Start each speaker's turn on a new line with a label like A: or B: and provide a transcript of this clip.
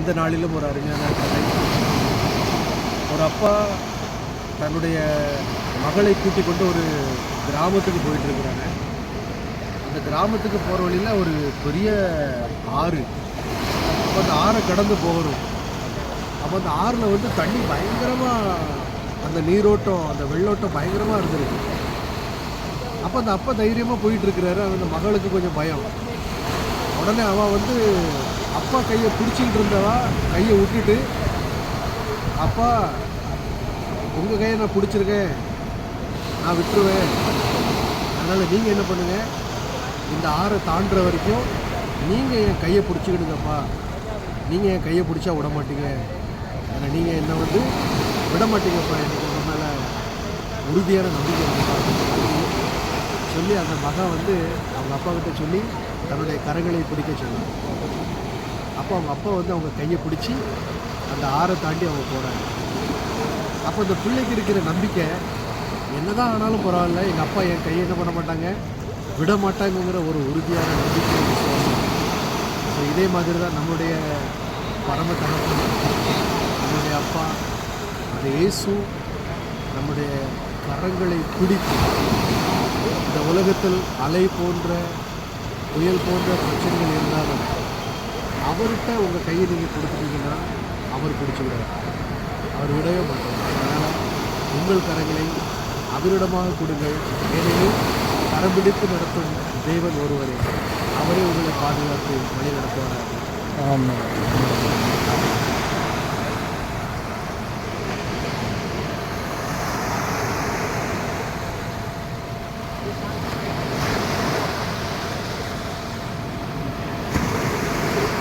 A: இந்த நாளிலும் ஒரு அருமையான கதை. ஒரு அப்பா தன்னுடைய மகளை கூட்டிக் கொண்டு ஒரு கிராமத்துக்கு போயிட்டுருக்குறாங்க அந்த கிராமத்துக்கு போகிற வழியில் ஒரு பெரிய ஆறு. அப்போ அந்த ஆறை கடந்து போகணும். அப்போ அந்த ஆறில் வந்து தண்ணி பயங்கரமாக அந்த நீரோட்டம் அந்த வெள்ளோட்டம் பயங்கரமாக இருந்திருக்கு. அப்போ அந்த அப்பா தைரியமாக போயிட்டுருக்கிறாரு அந்த மகளுக்கு கொஞ்சம் பயம். உடனே அவன் வந்து அப்பா கையை பிடிச்சிக்கிட்டு இருந்தவா கையை விட்டுட்டு அப்பா உங்கள் கையை நான் பிடிச்சிருக்கேன். நான் விட்டுருவேன். அதனால் நீங்கள் என்ன பண்ணுங்கள் இந்த ஆறை தாண்டுற வரைக்கும் நீங்கள் என் கையை பிடிச்சிக்கிடுங்கப்பா. நீங்கள் என் கையை பிடிச்சா விட மாட்டீங்க. ஆனால் நீங்கள் என்னை வந்து விட மாட்டீங்கப்பா. எனக்கு உங்கள் மேலே உறுதியான நம்பிக்கை இருக்குப்பா. சொல்லி அந்த மகன் வந்து அவங்க அப்பா கிட்ட சொல்லி தன்னுடைய கரங்களை பிடிக்க சொன்னான். அப்போ அவங்க அப்பா வந்து அவங்க கையை பிடிச்சி அந்த ஆறை தாண்டி அவங்க போகிறாங்க அப்போ அந்த பிள்ளைக்கு இருக்கிற நம்பிக்கை என்னதான் ஆனாலும் பரவாயில்ல எங்கள் அப்பா என் கையை என்ன பண்ண மாட்டாங்க? விட மாட்டாங்கங்கிற ஒரு உறுதியான நம்பிக்கை விசுவாசம் ஸோ இதே மாதிரி தான் நம்முடைய பரம தகப்பன் நம்முடைய அப்பா அந்த இயேசு நம்முடைய கரங்களை பிடித்து இந்த உலகத்தில் அலை போன்ற புயல் போன்ற பிரச்சனைகள் இருந்தாலும் அவர்கிட்ட உங்கள் கையை நீங்கள் கொடுத்துட்டீங்கன்னா அவர் பிடிச்சிடுவார் அவர் விடவே மாட்டார். அதனால் உங்கள் கரங்களை அவரிடமாக கொடுங்கள். ஏனெனில் கரம் பிடித்து நடத்தும் தேவன் ஒருவரே. அவரே உங்களை பாதுகாத்து வழி நடத்துவார்
B: ஆமாம்